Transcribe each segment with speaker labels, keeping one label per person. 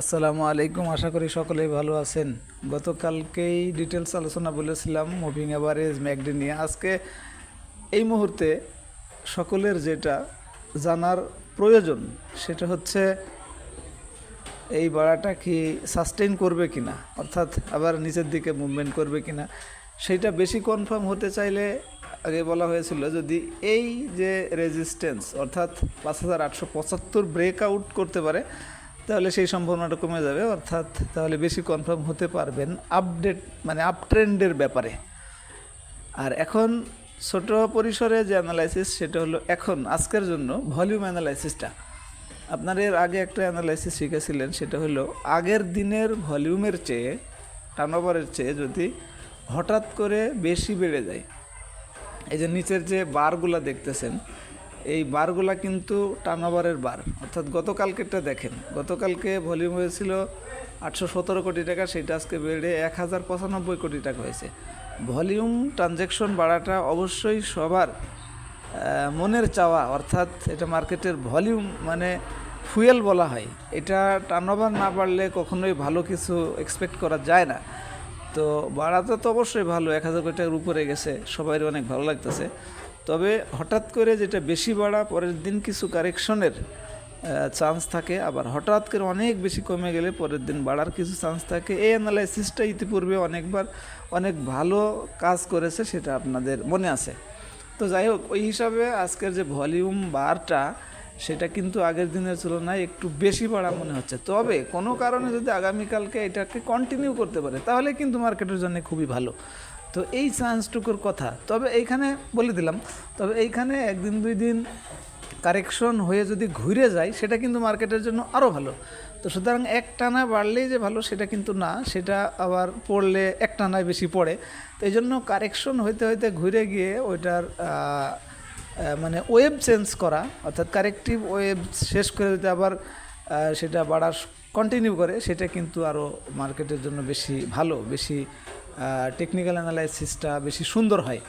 Speaker 1: আসসালামু আলাইকুম, আশা করি সকলেই ভালো আছেন। গতকালকেই ডিটেলস আলোচনা বলেছিলাম, মুভিং অ্যাভারেজ ম্যাকডি নিয়ে। আজকে এই মুহূর্তে সকলের যেটা জানার প্রয়োজন, সেটা হচ্ছে এই বাড়াটা কি সাস্টেইন করবে কিনা, অর্থাৎ আবার নিচের দিকে মুভমেন্ট করবে কিনা সেইটা বেশি কনফার্ম হতে চাইলে আগে বলা হয়েছিল যদি এই যে রেজিস্ট্যান্স অর্থাৎ পাঁচ হাজার আটশো পঁচাত্তর ব্রেকআউট করতে পারে তাহলে সেই সম্ভাবনাটা কমে যাবে, অর্থাৎ তাহলে বেশি কনফার্ম হতে পারবেন আপডেট মানে আপ ট্রেন্ডের ব্যাপারে। আর এখন ছোট পরিসরে যে অ্যানালাইসিস সেটা হলো এখন, আজকের জন্য ভলিউম অ্যানালাইসিসটা আপনার এর আগে একটা অ্যানালাইসিস শিখেছিলেন, সেটা হলো আগের দিনের ভলিউমের চেয়ে টার্নওভারের চেয়ে যদি হঠাৎ করে বেশি বেড়ে যায়, এই যে নিচের যে বারগুলা দেখতেছেন এই বারগুলা কিন্তু টার্নওভারের বার। অর্থাৎ গতকালকেরটা দেখেন। গতকালকে ভলিউম হয়েছিল আটশো সতেরো কোটি টাকা, সেটা আজকে বেড়ে এক হাজার পঁচানব্বই কোটি টাকা হয়েছে। ভলিউম ট্রানজ্যাকশন বাড়াটা অবশ্যই সবার মনের চাওয়া। অর্থাৎ এটা মার্কেটের ভলিউম মানে ফুয়েল বলা হয়। এটা টার্নওভার না বাড়লে কখনোই ভালো কিছু এক্সপেক্ট করা যায় না। তো বাড়াতে তো অবশ্যই ভালো, এক হাজার কোটি টাকার উপরে গেছে। সবাই অনেক ভালো লাগতেছে। তবে হঠাৎ করে যেটা বেশি বাড়া, পরের দিন কিছু কারেকশনের চান্স থাকে। আবার হঠাৎ করে অনেক বেশি কমে গেলে পরের দিন বাড়ার কিছু চান্স থাকে। এই অ্যানালাইসিসটা ইতিপূর্বে অনেকবার, অনেক ভালো কাজ করেছে সেটা আপনাদের মনে আছে। তো যাই হোক, ওই হিসাবে আজকের যে ভলিউম বারটা সেটা কিন্তু আগের দিনের তুলনায় একটু বেশি বাড়া মনে হচ্ছে। তবে কোনো কারণে যদি আগামীকালকে এটাকে কন্টিনিউ করতে পারে, তাহলে কিন্তু মার্কেটের জন্য খুবই ভালো। তো এই চান্সটুকুর কথা। তবে এইখানে বলে দিলাম, তবে এইখানে একদিন, দুই দিন কারেকশন হয়ে যদি ঘুরে যায়, সেটা কিন্তু মার্কেটের জন্য আরও ভালো। তো সুতরাং এক টানা বাড়লেই যে ভালো, সেটা কিন্তু না, সেটা আবার পড়লে এক টানায় বেশি পড়ে। তো এই জন্য কারেকশন হইতে হইতে ঘুরে গিয়ে ওইটার মানে ওয়েব চেঞ্জ করা, অর্থাৎ কারেক্টিভ ওয়েব শেষ করে যদি আবার সেটা বাড়ার কন্টিনিউ করে, সেটা কিন্তু আরও মার্কেটের জন্য বেশি ভালো, বেশি টেকনিক্যাল অ্যানালাইসিসটা বেশি সুন্দর হয়।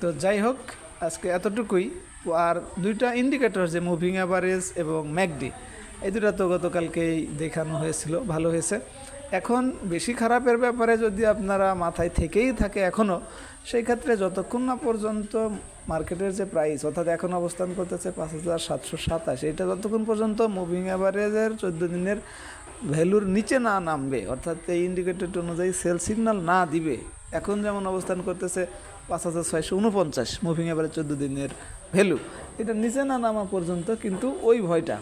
Speaker 1: তো যাই হোক, আজকে এতটুকুই। আর দুইটা ইন্ডিকেটর যে মুভিং অ্যাভারেজ এবং ম্যাকডি এই দুটা তো গতকালকেই দেখানো হয়েছিল, ভালো হয়েছে। এখন বেশি খারাপের ব্যাপারে যদি আপনারা মাথায় থেকেই থাকে এখনও সেই ক্ষেত্রে যতক্ষণ না পর্যন্ত মার্কেটের যে প্রাইস অর্থাৎ এখন অবস্থান করতেছে পাঁচ হাজার সাতশো সাতাশ, এটা যতক্ষণ পর্যন্ত মুভিং অ্যাভারেজের চোদ্দ দিনের ভ্যালুর নিচে না নামবে অর্থাৎ এই ইন্ডিকেটর অনুযায়ী সেল সিগন্যাল না দিবে, এখন যেমন অবস্থান করতেছে পাঁচ হাজার ছয়শো উনপঞ্চাশ মুভিং এবারে চোদ্দ দিনের ভ্যালু। এটা নিচে না নামা পর্যন্ত কিন্তু ওই ভয়টা।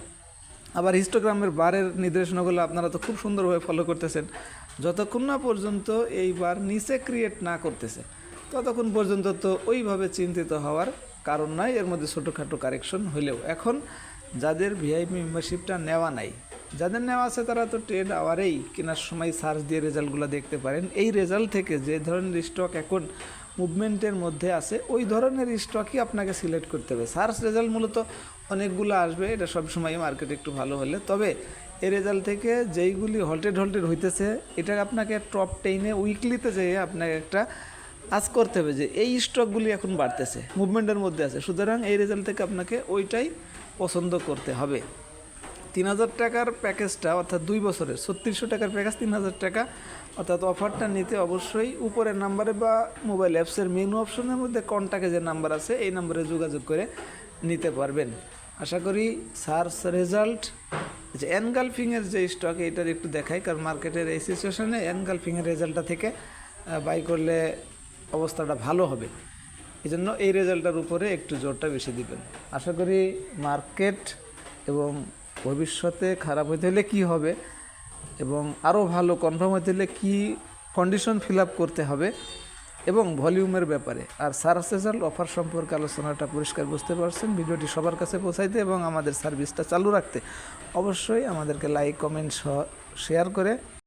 Speaker 1: আবার হিস্টোগ্রামের বারের নির্দেশনাগুলো আপনারা তো খুব সুন্দরভাবে ফলো করতেছেন। যতক্ষণ না পর্যন্ত এই বার নিচে ক্রিয়েট না করতেছে, ততক্ষণ পর্যন্ত তো ওইভাবে চিন্তিত হওয়ার কারণ নাই, এর মধ্যে ছোটোখাটো কারেকশন হইলেও এখন যাদের ভিআইপি মেম্বারশিপটা নেওয়া নাই যাদের নেওয়া আছে তারা তো ট্রেড আওয়ারেই কেনার সময় সার্চ দিয়ে রেজাল্টগুলো দেখতে পারেন। এই রেজাল্ট থেকে যে ধরনের স্টক এখন মুভমেন্টের মধ্যে আছে, ওই ধরনের স্টকই আপনাকে সিলেক্ট করতে হবে। সার্চ রেজাল্ট মূলত অনেকগুলো আসবে, এটা সবসময় মার্কেট একটু ভালো হলে। তবে এই রেজাল্ট থেকে যেইগুলি হল্টেড হল্টেড হইতেছে এটা আপনাকে টপ টেইনে উইকলিতে যেয়ে আপনাকে একটা আজ করতে হবে যে এই স্টকগুলি এখন বাড়তেছে মুভমেন্টের মধ্যে আছে। সুতরাং এই রেজাল্ট থেকে আপনাকে ওইটাই পছন্দ করতে হবে। তিন হাজার টাকার প্যাকেজটা, অর্থাৎ দুই বছরের, ছত্রিশশো টাকার প্যাকেজ তিন হাজার টাকা। অর্থাৎ অফারটা নিতে অবশ্যই উপরের নাম্বারে বা মোবাইল অ্যাপসের মেনু অপশনের মধ্যে কন্ট্যাক্টে যে নাম্বার আছে, এই নাম্বারে যোগাযোগ করে নিতে পারবেন। আশা করি সার্চ রেজাল্ট যে এনগালফিংয়ের যে স্টক এইটার একটু দেখাই, কারণ মার্কেটের এই সিচুয়েশনে এনগালফিংয়ের রেজাল্টটা থেকে বাই করলে অবস্থাটা ভালো হবে। এই জন্য এই রেজাল্টটার উপরে একটু জোরটা বেশি দিবেন। আশা করি মার্কেট এবং ভবিষ্যতে খারাপ হইতে হলে কী হবে? এবং আরও ভালো কনফার্ম হইতে হলে কী কন্ডিশন ফিল আপ করতে হবে? এবং ভলিউমের ব্যাপারে। আর সার্চ রেজাল্ট অফার সম্পর্কে আলোচনাটা পরিষ্কার বুঝতে পারছেন। ভিডিওটি সবার কাছে পৌঁছাইতে এবং আমাদের সার্ভিসটা চালু রাখতে। অবশ্যই আমাদেরকে লাইক কমেন্ট শেয়ার করে